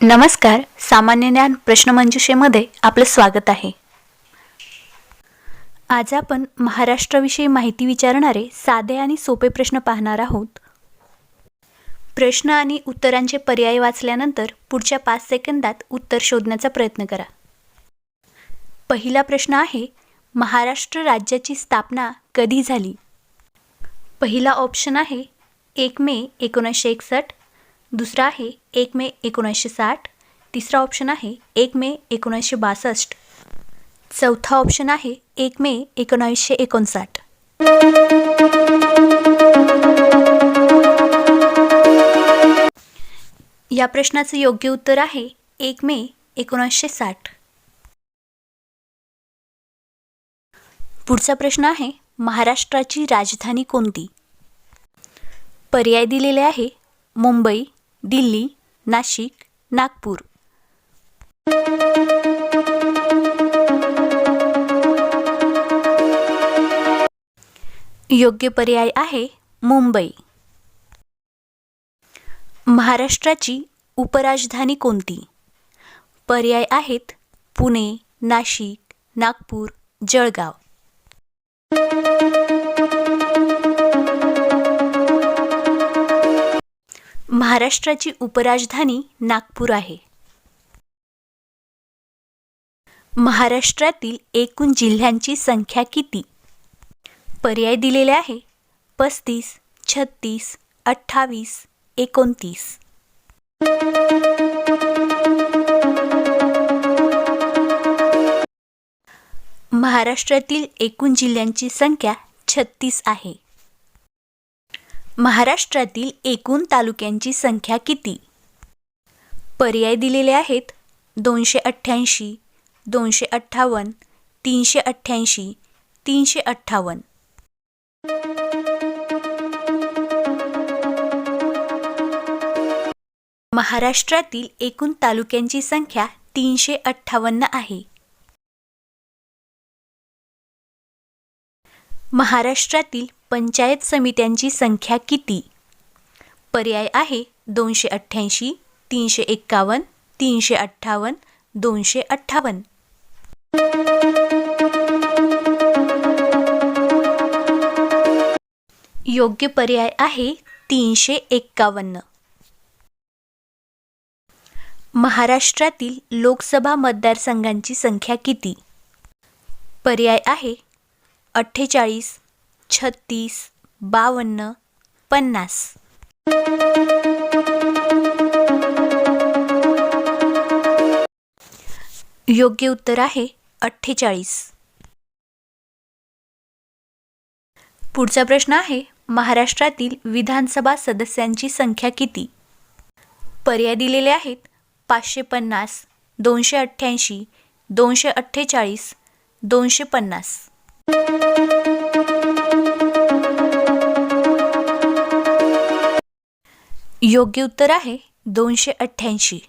नमस्कार सामान्य ज्ञान प्रश्नमंजुषेमध्ये आपलं स्वागत आहे. आज आपण महाराष्ट्राविषयी माहिती विचारणारे साधे आणि सोपे प्रश्न पाहणार आहोत. प्रश्न आणि उत्तरांचे पर्याय वाचल्यानंतर पुढच्या पाच सेकंदात उत्तर शोधण्याचा प्रयत्न करा. पहिला प्रश्न आहे महाराष्ट्र राज्याची स्थापना कधी झाली? पहिला ऑप्शन आहे एक मे एकोणीसशे एकसष्ट. दुसरा आहे एक मे एकोणीसशे साठ. तिसरा ऑप्शन आहे एक मे एकोणीसशे बासष्ट. चौथा ऑप्शन आहे एक मे एकोणावीसशे एकोणसाठ. या प्रश्नाचं योग्य उत्तर आहे एक मे एकोणीसशे साठ. पुढचा प्रश्न आहे महाराष्ट्राची राजधानी कोणती? पर्याय दिलेले आहे मुंबई दिल्ली नाशिक नागपूर. योग्य पर्याय आहे मुंबई. महाराष्ट्राची उपराजधानी कोणती? पर्याय आहेत पुणे नाशिक नागपूर जळगाव. महाराष्ट्राची उपराजधानी नागपूर आहे. महाराष्ट्रातील एकूण जिल्ह्यांची संख्या किती? पर्याय दिलेले आहे. पस्तीस छत्तीस अठ्ठावीस एकोणतीस. महाराष्ट्रातील एकूण जिल्ह्यांची संख्या छत्तीस आहे. महाराष्ट्रातील एकूण तालुक्यांची संख्या किती? पर्याय दिलेले आहेत दोनशे अठ्ठ्याऐंशी दोनशे अठ्ठावन्न तीनशे अठ्ठ्याऐंशी तीनशे अठ्ठावन्न. महाराष्ट्रातील एकूण तालुक्यांची संख्या तीनशे अठ्ठावन्न आहे. महाराष्ट्रातील पंचायत समित्यांची संख्या किती? पर्याय आहे दोनशे अठ्ठ्याऐंशी तीनशे एक्कावन्न तीनशे अठ्ठावन्न दोनशे अठ्ठावन्न. योग्य पर्याय आहे तीनशे एक्कावन्न. महाराष्ट्रातील लोकसभा मतदारसंघांची संख्या किती? पर्याय आहे अठ्ठेचाळीस छत्तीस बावन्न पन्नास. योग्य उत्तर आहे अठ्ठेचाळीस. पुढचा प्रश्न आहे महाराष्ट्रातील विधानसभा सदस्यांची संख्या किती? पर्याय दिलेले आहेत पाचशे पन्नास दोनशे अठ्ठ्याऐंशी दोनशे अठ्ठेचाळीस दोनशे पन्नास. योग्य उत्तर आहे दोनशे अठ्ठ्याऐंशी.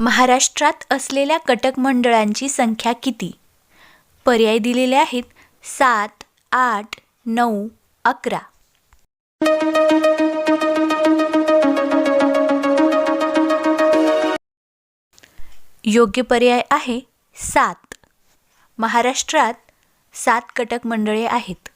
महाराष्ट्रात असलेल्या कटक मंडळांची संख्या किती? पर्याय दिलेले आहेत सात आठ नऊ अकरा. योग्य पर्याय आहे सात. महाराष्ट्रात सात कटक मंडळे आहेत.